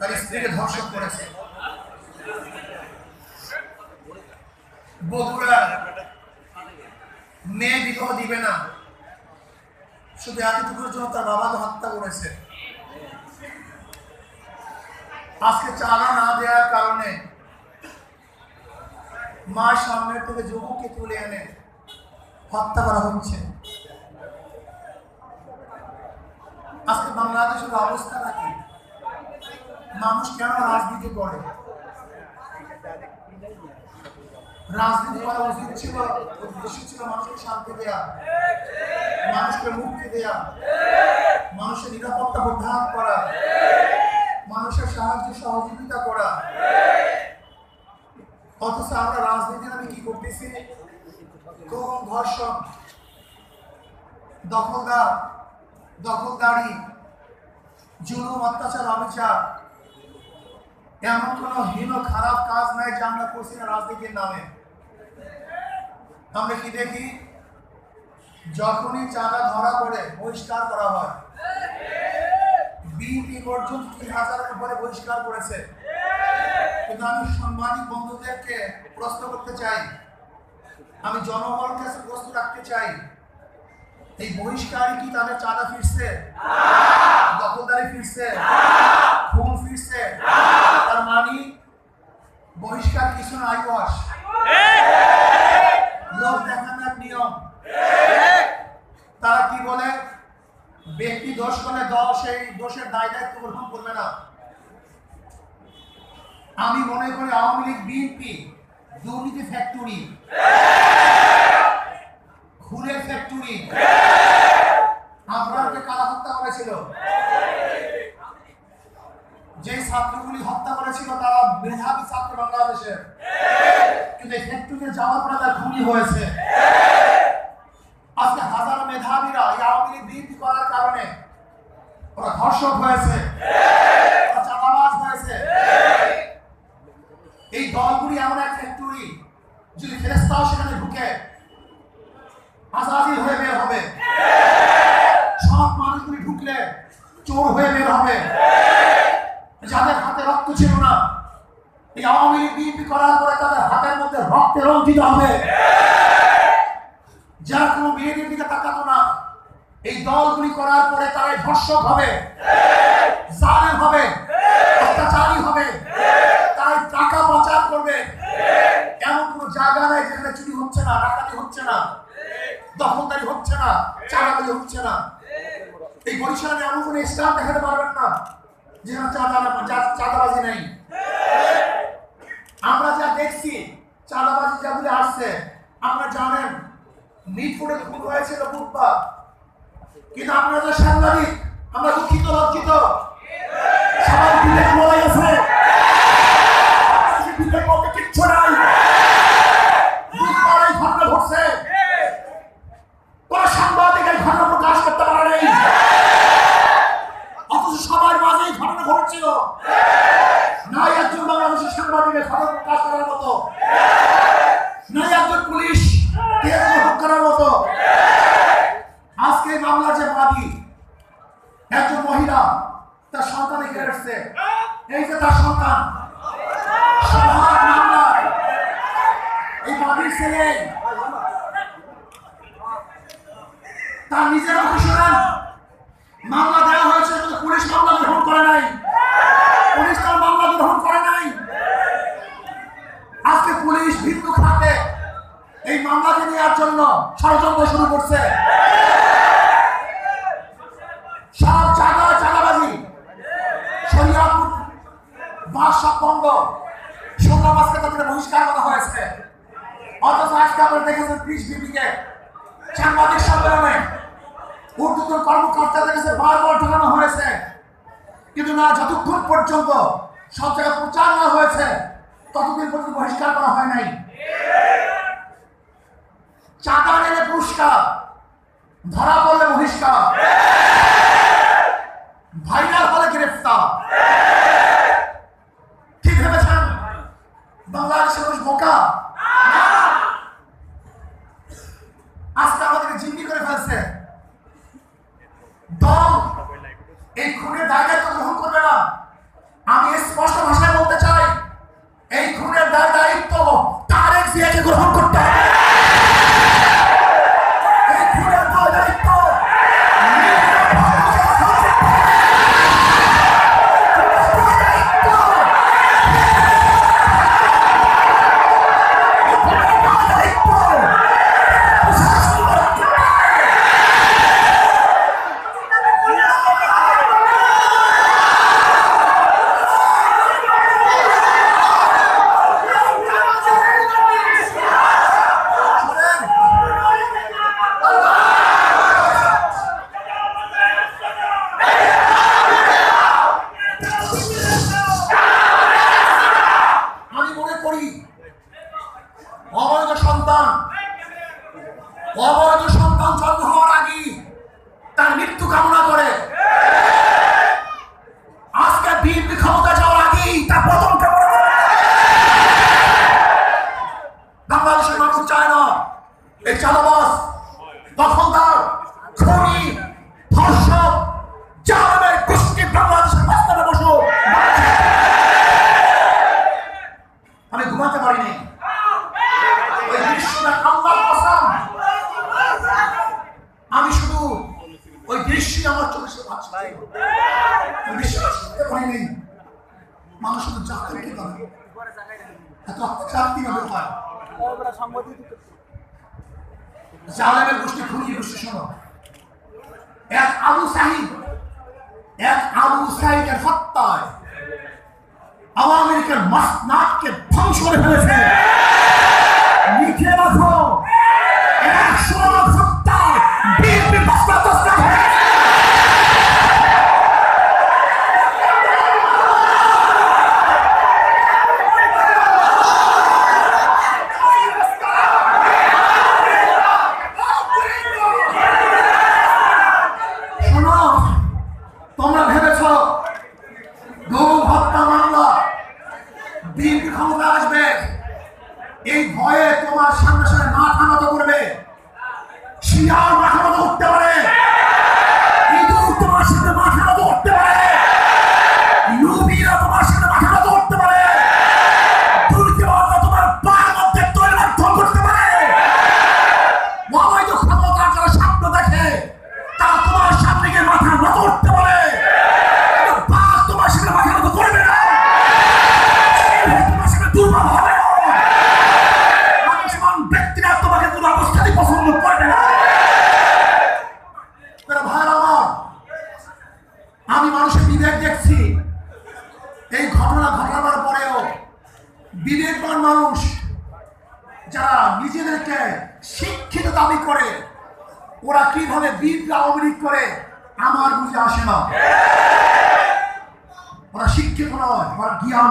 তার স্ত্রীকে ধর্ষণ করেছে। বগুড়া মেয়ে বিবাহ দিবে না। শুধু এতটুকুর জন্য তার বাবাকে হত্যা করেছে। আজকে চালা না দেওয়ার কারণে মা সামনের থেকে যুবককে তুলে এনে হত্যা করা হচ্ছে। আজকে বাংলাদেশের অবস্থা নাকি? মানুষ কেন রাজনীতি করে। রাজনীতি করা উচিত ছিল, উদ্দেশ্য ছিল মানুষকে শান্তি দেয়া, মানুষকে মুক্তি দেয়া, মানুষের নিরাপত্তা প্রদান করা, মানুষের সাহায্য সহযোগিতা করা। অথচ আমরা রাজনীতির আমি কি করতেছি? কোন ধর্ষণ, দখলদার, দখলদারি, জুলুম, অত্যাচার, অবিচার এমন কোন হীন খারাপ কাজ নাই যা আমরা করছি না রাজনীতির নামে। আমরা কি দেখি? যখনই চাঁদা ধরা পড়ে বহিষ্কার করা হয়। বিএনপি পর্যন্ত তিন হাজারের উপরে বহিষ্কার করেছে। কিন্তু আমি সাংবাদিক বন্ধুদেরকে প্রশ্ন করতে চাই। আমি জনগণের কাছে প্রশ্ন রাখতে চাই। এই বহিষ্কারই কি তাদের চাঁদা ফিরছে? দখলদারি ফিরছে? ঘুম ফিরছে। তার মানে বহিষ্কার কিছু না আইওয়াস লোক দেখানোর নিয়ম। তারা কি বলে? ব্যক্তি দোষ করলে দল সেই দোষের দায় দায়িত্ব গ্রহণ করবে না। আমি মনে করি আওয়ামী লীগ, বিএনপি, দুর্নীতি ফ্যাক্টরি, খুনের ফ্যাক্টরি আবরারকে কারা হত্যা করেছিল। যে ছাত্রগুলি হত্যা করেছিল তারা মেধাবী ছাত্র বাংলাদেশের। কিন্তু ফ্যাক্টরিতে যাওয়ার পরে তারা খুনি হয়েছে। আজকে হাজার মেধাবীরা এই আওয়ামী লীগ বিএনপি করার কারণে ওরা ধর্ষক হয়েছে। ওরা চাঁদাবাজ হয়েছে। এই দলগুলি এমন এক ফ্যাক্টরি যদি ফেরেস্তাও সেখানে ঢুকে আজাদি হয়ে বের হবে। সব মানুষগুলি ঢুকলে চোর হয়ে বের হবে। যাদের হাতে রক্ত ছিল না, এই আওয়ামী লীগ বিএনপি করার পরে তাদের হাতের মধ্যে রক্তে রঞ্জিত হবে। যারা কোনো মেয়েদের দিকে তাকাতো না, এই দলগুলি করার পরে তারাই ধর্ষক হবে, জালেম হবে, অত্যাচারী হবে, তারাই টাকা পাচার করবে। এমন কোনো জায়গা নাই যেখানে চুরি হচ্ছে না, ডাকাতি হচ্ছে না, দখলদারি হচ্ছে না, চাঁদাবাজি হচ্ছে না। এই বরিশালে এমন কোনো স্টাফ দেখাতে পারবেন না। চা- চাঁদাবাজি নাই। আমরা যা দেখছি, চাঁদাবাজি যেগুলি আসছে, আপনারা জানেন মিটফুটে খুন হয়েছিল বুধবার। কিন্তু আপনারা যা সাংবাদিক, আমরা দুঃখিত, লজ্জিত। সবাই লড়াই আছে সেই বিবেক বলতে কিচ্ছু নাই বুধবার এই ঘটনা ঘটছে কোন সাংবাদিক এই ঘটনা প্রকাশ করতে পারে নাই অথচ সবার মাঝে এই ঘটনা ঘটছিল নাই একজন বাংলাদেশের সাংবাদিকের খবর প্রকাশ করার মতো নাই একজন পুলিশ কেস গ্রহণ করার মতো আজকে এই মামলার যে বাদী একজন মহিলা তার সন্তান এখানে এসছে এই যে তার সন্তান সবার মামলায় এই বাদীর ছেলে তার নিজের মুখে শোনেন। মামলা দেওয়া হয়েছে কিন্তু পুলিশ মামলা গ্রহণ করে নাই। পুলিশ তার মামলা গ্রহণ করে নাই। আজকে পুলিশ ভিন্ন খাতে এই মামলাকে নেওয়ার জন্য ষড়যন্ত্র শুরু করছে। সব জায়গা চাঁদাবাজি শরিয়াপুর সব বন্ধ। শুনলাম আজকে তাদের বহিষ্কার করা হয়েছে। অথচ আজকে আপনারা দেখেছেন ত্রিশ বিপিকে সাংবাদিক সম্মেলনে ঊর্ধ্বতন কর্মকর্তাদের কাছে বারবার ঢোকানো হয়েছে। কিন্তু না, যতক্ষণ পর্যন্ত সব প্রচার না হয়েছে, ততদিন পর্যন্ত বহিষ্কার করা হয় নাই। চাঁদা নেবে পুরস্কার, ধরা পড়লে বহিষ্কার, ভাইরাল হলে গ্রেফতার। কি ভেবেছেন? বাংলাদেশের মানুষ বোকা না। আজকে আমাদেরকে জিম্মি করে ফেলছে। নেই। মানুষ শুধু জাতের কি করে। এত অত্যাচার কীভাবে হয় জালেমের গোষ্ঠী খুনি গোষ্ঠী, শোনো। এক আবু এক আবু হত্যায় ধ্বংস করে ফেলেছে। লিখে রাখো। একশো হত্যায় বিএনপি বাস্তাতস্ত হয়েছে শোনো তোমরা ভেবেছ গরু হত্যা মামলা। বিএনপি ক্ষমতা আসবে। এই ভয়ে তোমার সামনে সামনে মাথা নত করবে। শিয়াল মাথা নত উঠতে পারে। ঘটনা ঘটাবার পরেও বিবেকবান মানুষ যারা নিজেদেরকে শিক্ষিত দাবি করে, ওরা কীভাবে বিদ্যা অবলিক করে, আমার বুঝে আসে না। ওরা শিক্ষিত নয়, ওরা জ্ঞান।